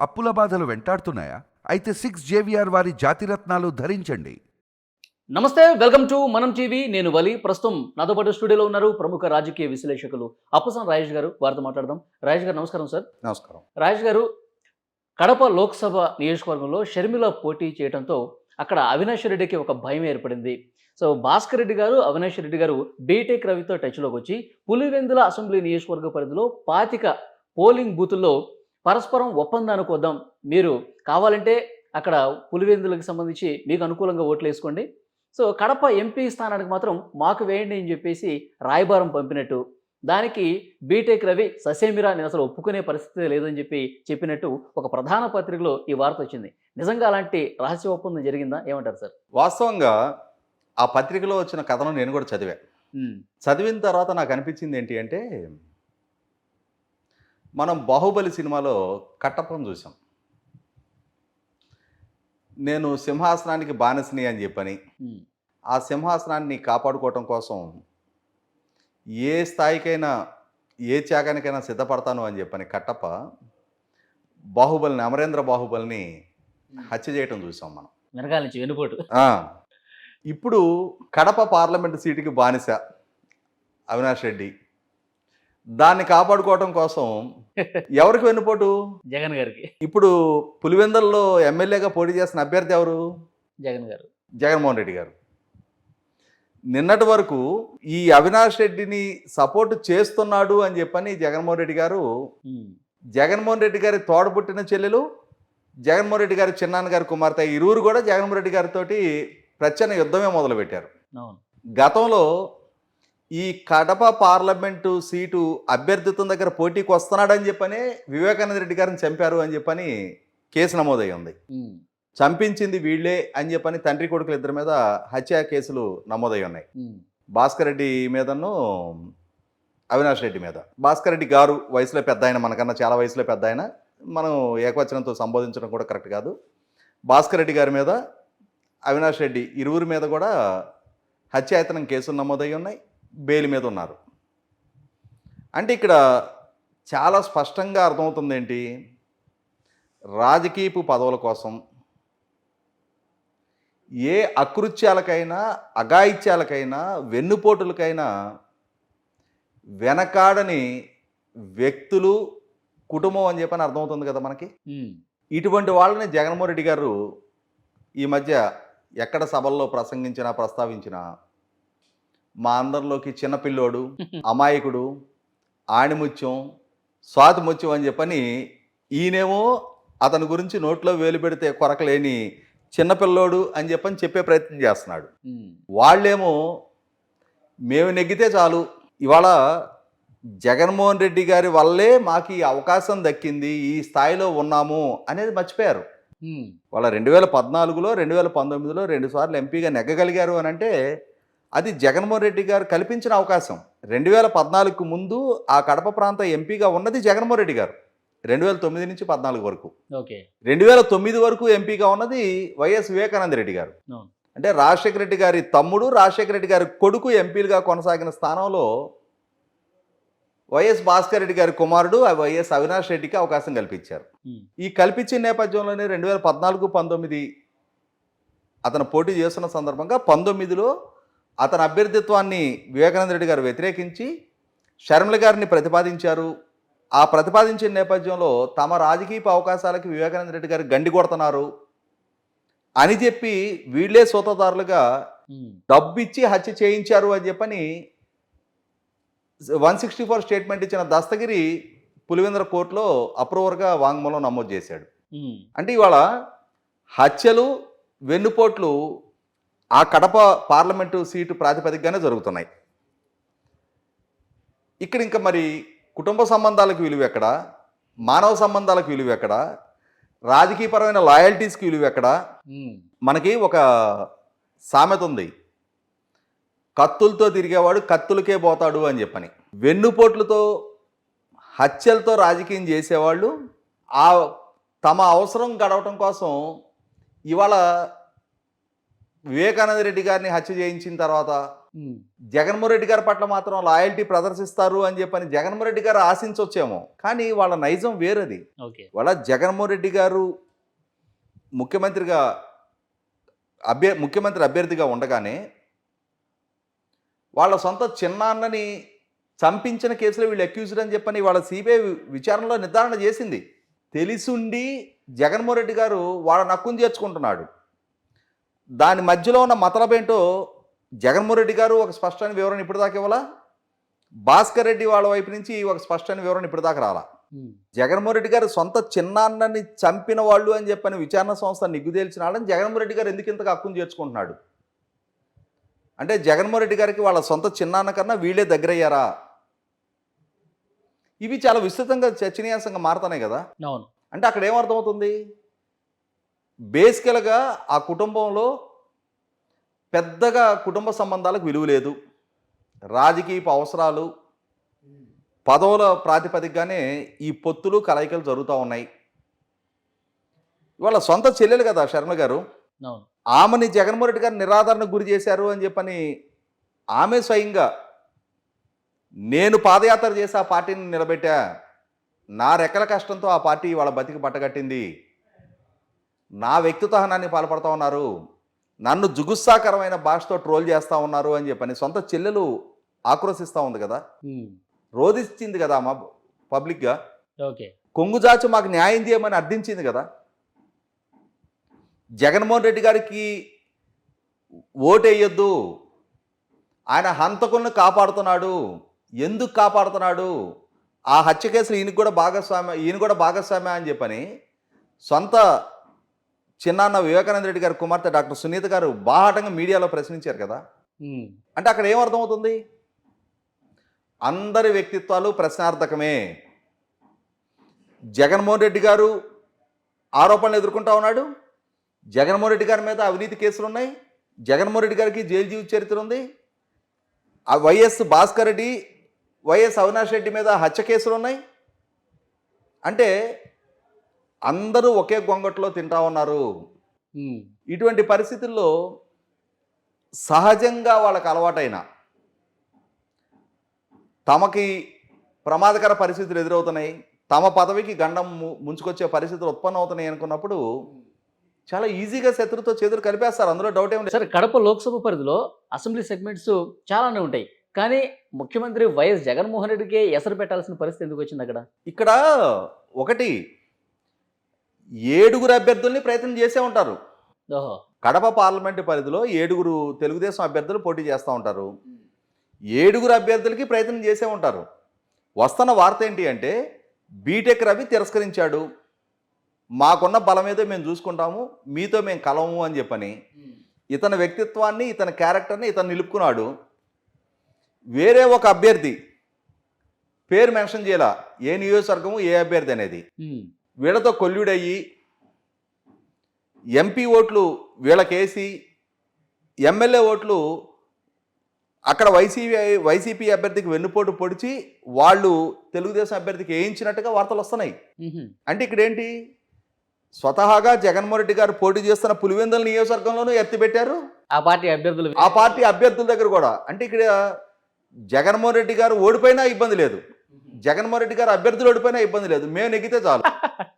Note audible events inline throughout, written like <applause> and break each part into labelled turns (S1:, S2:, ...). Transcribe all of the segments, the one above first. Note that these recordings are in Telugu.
S1: అప్పుల బాధలు వెంటాడుతున్నాయా? అయితే సిక్స్ జేవిఆర్ వారి జాతిరత్నాలు ధరించండి.
S2: నమస్తే వెల్కమ్ టు మనం టీవీ. నేను వలి. ప్రస్తుతం నాతో పాటు స్టూడియోలో ఉన్నారు ప్రముఖ రాజకీయ విశ్లేషకులు అప్పసం రాజేష్ గారు. వారితో మాట్లాడదాం. రాజేష్ గారు నమస్కారం సార్.
S3: నమస్కారం.
S2: రాజేష్ గారు కడప లోక్సభ నియోజకవర్గంలో షర్మిల పోటీ చేయడంతో అక్కడ అవినాష్ రెడ్డికి ఒక భయం ఏర్పడింది. సో భాస్కర్ రెడ్డి గారు అవినాష్ రెడ్డి గారు బీటెక్ రవితో టచ్లోకి వచ్చి పులివెందుల అసెంబ్లీ నియోజకవర్గ పరిధిలో పాతిక పోలింగ్ బూతుల్లో పరస్పరం ఒప్పందానికి వద్దాం. మీరు కావాలంటే అక్కడ పులివెందులకు సంబంధించి మీకు అనుకూలంగా ఓట్లు వేసుకోండి. సో కడప ఎంపీ స్థానానికి మాత్రం మాకు వేయండి అని చెప్పేసి రాయబారం పంపినట్టు. దానికి బీటెక్ రవి ససేమిరా నేను అసలు ఒప్పుకునే పరిస్థితి లేదని చెప్పి చెప్పినట్టు ఒక ప్రధాన పత్రికలో ఈ వార్త వచ్చింది. నిజంగా అలాంటి రహస్య ఒప్పందం జరిగిందా? ఏమంటారు సార్?
S3: వాస్తవంగా ఆ పత్రికలో వచ్చిన కథను నేను కూడా చదివా. చదివిన తర్వాత నాకు అనిపించింది ఏంటి అంటే మనం బాహుబలి సినిమాలో కట్టప్పం చూసాం నేను సింహాసనానికి బానిసని అని చెప్పని ఆ సింహాసనాన్ని కాపాడుకోవటం కోసం ఏ స్థాయికైనా ఏ త్యాగానికైనా సిద్ధపడతాను అని చెప్పని కట్టప్ప బాహుబలిని అమరేంద్ర బాహుబలిని హత్య చేయటం చూసాం మనం.
S2: వెనకాల నుంచి వెనుపోటు.
S3: ఇప్పుడు కడప పార్లమెంటు సీటుకి బానిస అవినాష్ రెడ్డి. దాన్ని కాపాడుకోవటం కోసం <laughs> ఎవరికి వెన్నుపోటు?
S2: జగన్ గారికి.
S3: ఇప్పుడు పులివెందల్లో ఎమ్మెల్యేగా పోటీ చేసిన అభ్యర్థి ఎవరు?
S2: జగన్ గారు.
S3: జగన్మోహన్ రెడ్డి గారు. నిన్నటి వరకు ఈ అవినాష్ రెడ్డిని సపోర్ట్ చేస్తున్నాడు అని చెప్పని జగన్మోహన్ రెడ్డి గారు జగన్మోహన్ రెడ్డి గారి తోడబుట్టిన చెల్లెలు జగన్మోహన్ రెడ్డి గారి చిన్నాన్న గారి కుమార్తె ఇరువురు కూడా జగన్మోహన్ రెడ్డి గారితో ప్రచ్ఛన్న యుద్ధమే మొదలుపెట్టారు. గతంలో ఈ కడప పార్లమెంటు సీటు అభ్యర్థిత్వం దగ్గర పోటీకి వస్తున్నాడని చెప్పని వివేకానంద రెడ్డి గారిని చంపారు అని చెప్పని కేసు నమోదై ఉంది. చంపించింది వీళ్ళే అని చెప్పని తండ్రి కొడుకులు ఇద్దరి మీద హత్య కేసులు నమోదై ఉన్నాయి. భాస్కర్ రెడ్డి మీదను అవినాష్ రెడ్డి మీద. భాస్కర్ రెడ్డి గారు వయసులో పెద్ద ఆయన మనకన్నా చాలా వయసులో పెద్ద ఆయన. మనం ఏకవచనంతో సంబోధించడం కూడా కరెక్ట్ కాదు. భాస్కర్ రెడ్డి గారి మీద అవినాష్ రెడ్డి ఇరువురి మీద కూడా హత్యాయతనం కేసులు నమోదై ఉన్నాయి. బెయిల్ మీద ఉన్నారు. అంటే ఇక్కడ చాలా స్పష్టంగా అర్థమవుతుంది ఏంటి రాజకీయపు పదవుల కోసం ఏ అకృత్యాలకైనా అఘాయిత్యాలకైనా వెన్నుపోటులకైనా వెనకాడని వ్యక్తులు కుటుంబం అని చెప్పని అర్థమవుతుంది కదా మనకి? ఇటువంటి వాళ్ళని జగన్మోహన్ రెడ్డి గారు ఈ మధ్య ఎక్కడ సభల్లో ప్రసంగించినా ప్రస్తావించినా మా అందరిలోకి చిన్నపిల్లోడు <laughs> అమాయకుడు ఆణిముత్యం స్వాతిముత్యం అని చెప్పని ఈయనేమో అతని గురించి నోట్లో వేలు పెడితే కొరకలేని చిన్నపిల్లోడు అని చెప్పని చెప్పే ప్రయత్నం చేస్తున్నాడు. వాళ్ళేమో మేము నెగ్గితే చాలు. ఇవాళ జగన్మోహన్ రెడ్డి గారి వల్లే మాకు ఈ అవకాశం దక్కింది. ఈ స్థాయిలో ఉన్నాము అనేది మర్చిపోయారు. వాళ్ళ రెండు వేల పద్నాలుగులో రెండు వేల పంతొమ్మిదిలో రెండు సార్లు ఎంపీగా నెగ్గగలిగారు అని అంటే అది జగన్మోహన్ రెడ్డి గారు కల్పించిన అవకాశం. రెండు వేల పద్నాలుగుకు ముందు ఆ కడప ప్రాంత ఎంపీగా ఉన్నది జగన్మోహన్ రెడ్డి గారు. రెండు వేల తొమ్మిది నుంచి పద్నాలుగు వరకు.
S2: ఓకే.
S3: రెండు వేల తొమ్మిది వరకు ఎంపీగా ఉన్నది వైఎస్ వివేకానంద రెడ్డి గారు. అంటే రాజశేఖర రెడ్డి గారి తమ్ముడు రాజశేఖర రెడ్డి గారి కొడుకు ఎంపీలుగా కొనసాగిన స్థానంలో వైఎస్ భాస్కర్ రెడ్డి గారి కుమారుడు వైఎస్ అవినాష్ రెడ్డికి అవకాశం కల్పించారు. ఈ కల్పించిన నేపథ్యంలోనే రెండు వేల పద్నాలుగు పంతొమ్మిది అతను పోటీ చేస్తున్న సందర్భంగా పంతొమ్మిదిలో అతని అభ్యర్థిత్వాన్ని వివేకానంద రెడ్డి గారు వ్యతిరేకించి షర్మిల గారిని ప్రతిపాదించారు. ఆ ప్రతిపాదించిన నేపథ్యంలో తమ రాజకీయ అవకాశాలకి వివేకానంద రెడ్డి గారు గండి కొడుతున్నారు. అని చెప్పి వీళ్ళే సూతదారులుగా డబ్బు ఇచ్చి హత్య చేయించారు అని చెప్పని వన్ సిక్స్టీ ఫోర్ స్టేట్మెంట్ ఇచ్చిన దస్తగిరి పులివెందుల కోర్టులో అప్రూవర్గా వాంగ్మూలం నమోదు చేశాడు. అంటే ఇవాళ హత్యలు వెన్నుపోట్లు ఆ కడప పార్లమెంటు సీటు ప్రాతిపదికగానే జరుగుతున్నాయి. ఇక్కడ ఇంకా మరి కుటుంబ సంబంధాలకు విలువ ఎక్కడ? మానవ సంబంధాలకు విలువ ఎక్కడ? రాజకీయపరమైన లాయల్టీస్కి విలువ ఎక్కడ? మనకి ఒక సామెత ఉంది. కత్తులతో తిరిగేవాడు కత్తులకే పోతాడు అని చెప్పని. వెన్నుపోట్లతో హత్యలతో రాజకీయం చేసేవాళ్ళు ఆ తమ అవసరం గడవటం కోసం ఇవాళ వివేకానంద రెడ్డి గారిని హత్య చేయించిన తర్వాత జగన్మోహన్ రెడ్డి గారి పట్ల మాత్రం లాయల్టీ ప్రదర్శిస్తారు అని చెప్పని జగన్మోహన్ రెడ్డి గారు ఆశించవచ్చేమో కానీ వాళ్ళ నైజం వేరేది.
S2: ఓకే.
S3: వాళ్ళ జగన్మోహన్ రెడ్డి గారు ముఖ్యమంత్రిగా అభ్య ముఖ్యమంత్రి అభ్యర్థిగా ఉండగానే వాళ్ళ సొంత చిన్నాన్నని చంపించిన కేసులో వీళ్ళు అక్యూజ్డ్ అని చెప్పని వాళ్ళ సిబిఐ విచారణలో నిర్ధారణ చేసింది. తెలిసుండి జగన్మోహన్ రెడ్డి గారు వాళ్ళ నక్కుని చేర్చుకుంటున్నాడు. దాని మధ్యలో ఉన్న మతలబేంటో జగన్మోహన్ రెడ్డి గారు ఒక స్పష్టమైన వివరణ ఇప్పటిదాకా ఇవ్వాలా? భాస్కర్ రెడ్డి వాళ్ళ వైపు నుంచి ఒక స్పష్టమైన వివరణ ఇప్పటిదాకా రాలా? జగన్మోహన్ రెడ్డి గారు సొంత చిన్నాన్నని చంపిన వాళ్ళు అని చెప్పని విచారణ సంస్థ నిగ్గుదేల్చిన వాళ్ళని జగన్మోహన్ రెడ్డి గారు ఎందుకు ఇంతగా హక్కును చేర్చుకుంటున్నాడు? అంటే జగన్మోహన్ రెడ్డి గారికి వాళ్ళ సొంత చిన్నాన్న కన్నా వీళ్ళే దగ్గరయ్యారా? ఇవి చాలా విస్తృతంగా చర్చనీయాంశంగా మారుతున్నాయి కదా? అంటే అక్కడ ఏమర్థమవుతుంది బేసికల్గా ఆ కుటుంబంలో పెద్దగా కుటుంబ సంబంధాలకు విలువ లేదు. రాజకీయపు అవసరాలు పదవుల ప్రాతిపదికగానే ఈ పొత్తులు కలయికలు జరుగుతూ ఉన్నాయి. ఇవాళ సొంత చెల్లెలు కదా శర్మ గారు. ఆమెని జగన్మోహన్ రెడ్డి గారు నిరాదరణకు గురి చేశారు అని చెప్పని ఆమె స్వయంగా నేను పాదయాత్ర చేసి ఆ పార్టీని నిలబెట్టా. నా రెక్కల కష్టంతో ఆ పార్టీ వాళ్ళ బతికి పట్టగట్టింది నా వ్యక్తిత్వహనాన్ని పాల్పడతా ఉన్నారు. నన్ను జుగుస్సాకరమైన భాషతో ట్రోల్ చేస్తూ ఉన్నారు అని చెప్పని సొంత చెల్లెలు ఆక్రోశిస్తూ ఉంది కదా. రోధించింది కదా మా పబ్లిక్గా.
S2: ఓకే.
S3: కొంగుజాచి మాకు న్యాయం చేయమని అర్థించింది కదా. జగన్మోహన్ రెడ్డి గారికి ఓటేయొద్దు. ఆయన హంతకులను కాపాడుతున్నాడు. ఎందుకు కాపాడుతున్నాడు? ఆ హత్య కేసులు ఈయనకు కూడా భాగస్వామ్య ఈయన కూడా భాగస్వామ్య అని చెప్పని సొంత చిన్నాన్న వివేకానంద రెడ్డి గారి కుమార్తె డాక్టర్ సునీత గారు బాహాటంగా మీడియాలో ప్రశ్నించారు కదా. అంటే అక్కడ ఏమర్థమవుతుంది అందరి వ్యక్తిత్వాలు ప్రశ్నార్థకమే. జగన్మోహన్ రెడ్డి గారు ఆరోపణలు ఎదుర్కొంటా ఉన్నాడు. జగన్మోహన్ రెడ్డి గారి మీద అవినీతి కేసులు ఉన్నాయి. జగన్మోహన్ రెడ్డి గారికి జైలు జీవిత చరిత్ర ఉంది. ఆ వైఎస్ భాస్కర్ రెడ్డి వైఎస్ అవినాష్ రెడ్డి మీద హత్య కేసులు ఉన్నాయి. అంటే అందరూ ఒకే గొంగట్లో తింటా ఉన్నారు. ఇటువంటి పరిస్థితుల్లో సహజంగా వాళ్ళకి అలవాటైన తమకి ప్రమాదకర పరిస్థితులు ఎదురవుతున్నాయి. తమ పదవికి గండం ముంచుకొచ్చే పరిస్థితులు ఉత్పన్నం అవుతున్నాయి అనుకున్నప్పుడు చాలా ఈజీగా శత్రుతో చేతులు కలిపేస్తారు. అందులో డౌట్ ఏం లేదు.
S2: సరే కడప లోక్సభ పరిధిలో అసెంబ్లీ సెగ్మెంట్స్ చాలానే ఉంటాయి. కానీ ముఖ్యమంత్రి వైఎస్ జగన్మోహన్ రెడ్డికే ఎసరు పెట్టాల్సిన పరిస్థితి ఎందుకు వచ్చింది అక్కడ?
S3: ఇక్కడ ఒకటి ఏడుగురు అభ్యర్థుల్ని ప్రయత్నం చేసే ఉంటారు. కడప పార్లమెంటు పరిధిలో ఏడుగురు తెలుగుదేశం అభ్యర్థులు పోటీ చేస్తూ ఉంటారు. ఏడుగురు అభ్యర్థులకి ప్రయత్నం చేసే ఉంటారు. వస్తున్న వార్త ఏంటి అంటే బీటెక్ రవి తిరస్కరించాడు. మాకున్న బలం ఏదో మేము చూసుకుంటాము మీతో మేము కలము అని చెప్పని. ఇతని వ్యక్తిత్వాన్ని ఇతని క్యారెక్టర్ని ఇతను నిలుపుకున్నాడు. వేరే ఒక అభ్యర్థి పేరు మెన్షన్ చేయాల. ఏ నియోజకవర్గము ఏ అభ్యర్థి అనేది. వీళ్ళతో కొల్లుడయ్యి ఎంపీ ఓట్లు వీళ్ళకేసి ఎమ్మెల్యే ఓట్లు అక్కడ వైసీపీ వైసీపీ అభ్యర్థికి వెన్నుపోటు పొడిచి వాళ్ళు తెలుగుదేశం అభ్యర్థికి వేయించినట్టుగా వార్తలు వస్తున్నాయి. అంటే ఇక్కడ ఏంటి స్వతహాగా జగన్మోహన్ రెడ్డి గారు పోటీ చేస్తున్న పులివెందుల నియోజకవర్గంలోనూ ఎత్తిపెట్టారు
S2: ఆ పార్టీ అభ్యర్థులు
S3: ఆ పార్టీ అభ్యర్థుల దగ్గర కూడా. అంటే ఇక్కడ జగన్మోహన్ రెడ్డి గారు ఓడిపోయినా ఇబ్బంది లేదు. జగన్మోహన్ రెడ్డి గారు అభ్యర్థులు ఓడిపోయినా ఇబ్బంది లేదు. మేము నెగ్గితే చాలు. <laughs>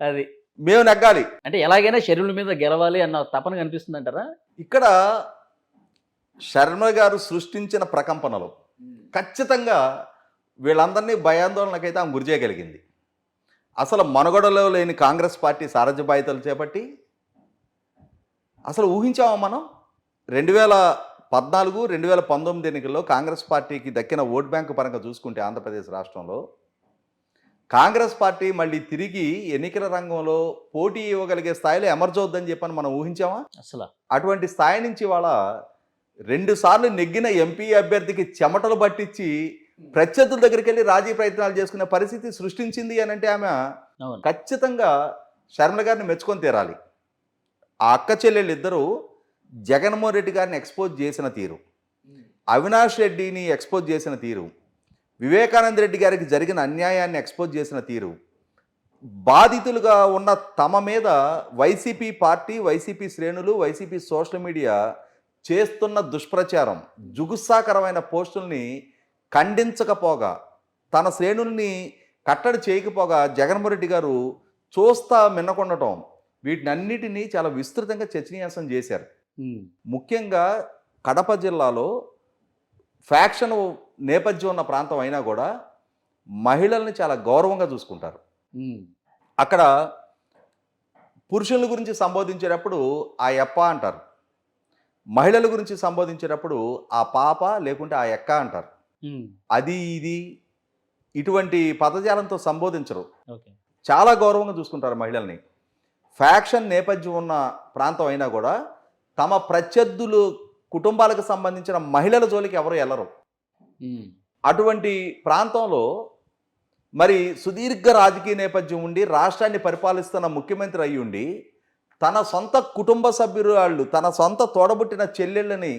S2: అది.
S3: మేము నెగ్గాలి.
S2: అంటే ఎలాగైనా శరీరం మీద గెలవాలి అన్న తపన కనిపిస్తుంది అంటారా
S3: ఇక్కడ శర్మ గారు సృష్టించిన ప్రకంపనలు ఖచ్చితంగా వీళ్ళందరినీ భయాందోళనకైతే ఆమె గురి చేయగలిగింది. అసలు మనుగడలో లేని కాంగ్రెస్ పార్టీ సారథ్య బాధ్యతలు చేపట్టి అసలు ఊహించామా మనం? రెండు వేల పద్నాలుగు రెండు వేల పంతొమ్మిది ఎన్నికల్లో కాంగ్రెస్ పార్టీకి దక్కిన ఓట్ బ్యాంకు పరంగా చూసుకుంటే ఆంధ్రప్రదేశ్ రాష్ట్రంలో కాంగ్రెస్ పార్టీ మళ్ళీ తిరిగి ఎన్నికల రంగంలో పోటీ ఇవ్వగలిగే స్థాయిలో ఎమర్జ్ అవుద్దని చెప్పని మనం ఊహించామా?
S2: అసలు.
S3: అటువంటి స్థాయి నుంచి వాళ్ళ రెండు సార్లు నెగ్గిన ఎంపీ అభ్యర్థికి చెమటలు పట్టించి ప్రత్యర్థుల దగ్గరికి వెళ్ళి రాజీ ప్రయత్నాలు చేసుకునే పరిస్థితి సృష్టించింది అని అంటే ఆమె ఖచ్చితంగా శర్మ గారిని మెచ్చుకొని తీరాలి. ఆ అక్క చెల్లెళ్ళు ఇద్దరూ జగన్మోహన్ రెడ్డి గారిని ఎక్స్పోజ్ చేసిన తీరు. అవినాష్ రెడ్డిని ఎక్స్పోజ్ చేసిన తీరు. వివేకానంద రెడ్డి గారికి జరిగిన అన్యాయాన్ని ఎక్స్పోజ్ చేసిన తీరు. బాధితులుగా ఉన్న తమ మీద వైసీపీ పార్టీ వైసీపీ శ్రేణులు వైసీపీ సోషల్ మీడియా చేస్తున్న దుష్ప్రచారం జుగుస్సాకరమైన పోస్టుల్ని ఖండించకపోగా తన శ్రేణుల్ని కట్టడి చేయకపోగా జగన్మోహన్ రెడ్డి గారు చూస్తా మిన్నకొండటం వీటినన్నిటినీ చాలా విస్తృతంగా చర్చనీయాంశం చేశారు. ముఖ్యంగా కడప జిల్లాలో ఫ్యాక్షన్ నేపథ్యం ఉన్న ప్రాంతం అయినా కూడా మహిళల్ని చాలా గౌరవంగా చూసుకుంటారు. అక్కడ పురుషుల గురించి సంబోధించేటప్పుడు ఆ ఎప్ప అంటారు. మహిళల గురించి సంబోధించేటప్పుడు ఆ పాప లేకుంటే ఆ ఎక్క అంటారు. అది ఇది ఇటువంటి పదజాలంతో సంబోధించరు.
S2: ఓకే.
S3: చాలా గౌరవంగా చూసుకుంటారు మహిళల్ని. ఫ్యాక్షన్ నేపథ్యం ఉన్న ప్రాంతం అయినా కూడా తమ ప్రత్యర్థులు కుటుంబాలకు సంబంధించిన మహిళల జోలికి ఎవరు వెళ్ళరు
S2: అటువంటి
S3: ప్రాంతంలో మరి సుదీర్ఘ రాజకీయ నేపథ్యం ఉండి రాష్ట్రాన్ని పరిపాలిస్తున్న ముఖ్యమంత్రి అయి ఉండి తన సొంత కుటుంబ సభ్యురాళ్ళు తన సొంత తోడబుట్టిన చెల్లెళ్ళని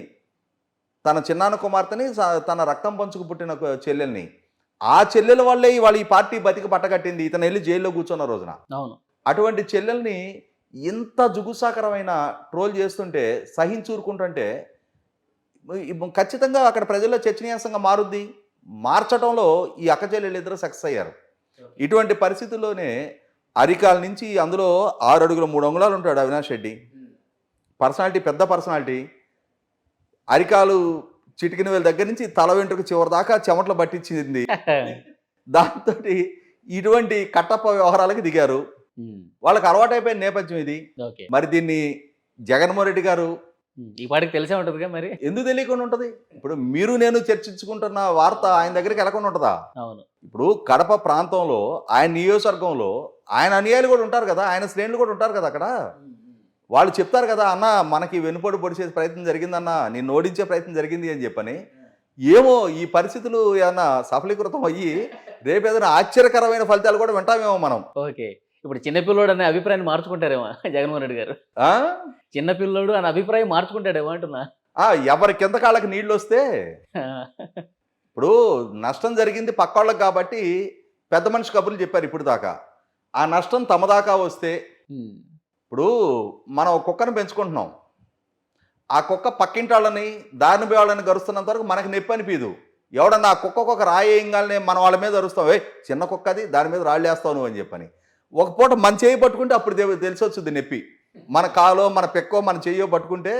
S3: తన చిన్నాన్న కుమార్తెని తన రక్తం పంచుకు పుట్టిన చెల్లెల్ని ఆ చెల్లెల వల్లే ఇవాళ ఈ పార్టీ బతికి పట్టగట్టింది ఇతను వెళ్ళి జైల్లో కూర్చున్న రోజున.
S2: అవును.
S3: అటువంటి చెల్లెల్ని ఇంత జుగుసాకరమైన ట్రోల్ చేస్తుంటే సహించూరుకుంటుంటే ఖచ్చితంగా అక్కడ ప్రజల్లో చర్చనీయాంశంగా మారుద్ది. మార్చడంలో ఈ అక్క చెల్లెళ్ళు ఇద్దరు సక్సెస్ అయ్యారు. ఇటువంటి పరిస్థితుల్లోనే అరికాల నుంచి అందులో ఆరు అడుగుల మూడు అంగుళాలు ఉంటాడు అవినాష్ రెడ్డి. పర్సనాలిటీ పెద్ద పర్సనాలిటీ. అరికాలు చిటికిన వేల దగ్గర నుంచి తల వెంట్రుక చివరి దాకా చెమటలు పట్టించింది. <laughs> దాంతో ఇటువంటి కట్టప్ప వ్యవహారాలకు దిగారు. వాళ్ళకి అలవాటైపోయిన నేపథ్యం ఇది. మరి దీన్ని జగన్మోహన్ రెడ్డి గారు
S2: ఈ పాటికి తెలిసే ఉంటుందిగా మరి.
S3: ఎందుకు తెలియకుండా ఉంటుంది? ఇప్పుడు మీరు నేను చర్చించుకుంటున్న వార్త ఆయన దగ్గరికి వెళ్ళకుండా ఉంటుందా?
S2: అవును.
S3: ఇప్పుడు కడప ప్రాంతంలో ఆయన నియోజకవర్గంలో ఆయన అనుయాయులు కూడా ఉంటారు కదా ఆయన శ్రేణులు కూడా ఉంటారు కదా అక్కడ? వాళ్ళు చెప్తారు కదా అన్న మనకి వెనుపడి పొడిచే ప్రయత్నం జరిగిందన్న నిన్ను ఓడించే ప్రయత్నం జరిగింది అని చెప్పని. ఏమో ఈ పరిస్థితులు ఏమన్నా సఫలీకృతం అయ్యి రేపు ఏదైనా ఆశ్చర్యకరమైన ఫలితాలు కూడా వింటామేమో మనం.
S2: ఓకే. ఇప్పుడు చిన్నపిల్లోడు అనే అభిప్రాయాన్ని మార్చుకుంటారేమో జగన్మోహన్ రెడ్డి గారు? చిన్నపిల్లోడు అనే అభిప్రాయం మార్చుకుంటాడేమో అంటున్నా.
S3: ఆ, ఎవరి కింద కాళ్ళకి నీళ్ళు వస్తే? ఇప్పుడు నష్టం జరిగింది పక్కోళ్ళకి కాబట్టి పెద్ద మనిషి కబుర్లు చెప్పారు ఇప్పుడు దాకా. ఆ నష్టం తమ దాకా వస్తే ఇప్పుడు మనం కుక్కను పెంచుకుంటున్నాం. ఆ కుక్క పక్కింటి వాళ్ళని దారిని వాళ్ళని గరుస్తున్నంత వరకు మనకి నొప్పి అనిపించదు ఎవడన్నా ఆ కుక్కకు ఒక రాయి వేయంగానే మన వాళ్ళ మీద అరుస్తాం. ఏ చిన్న కుక్క అది దాని మీద రాళ్ళు వేస్తావు నువ్వు అని చెప్పని. ఒక పూట మన చేయి పట్టుకుంటే అప్పుడు తెలిసి వచ్చుద్ది నొప్పి. మన కాలో మన పెక్కో మన చెయ్యో పట్టుకుంటే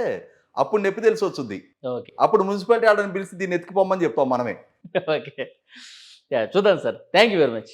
S3: అప్పుడు నొప్పి తెలిసి వచ్చుద్ది
S2: ఓకే.
S3: అప్పుడు మున్సిపాలిటీ వాళ్ళని పిలిచి దీన్ని ఎత్తుకుపోమని చెప్తాం మనమే.
S2: ఓకే. చూద్దాం sir. Thank you very much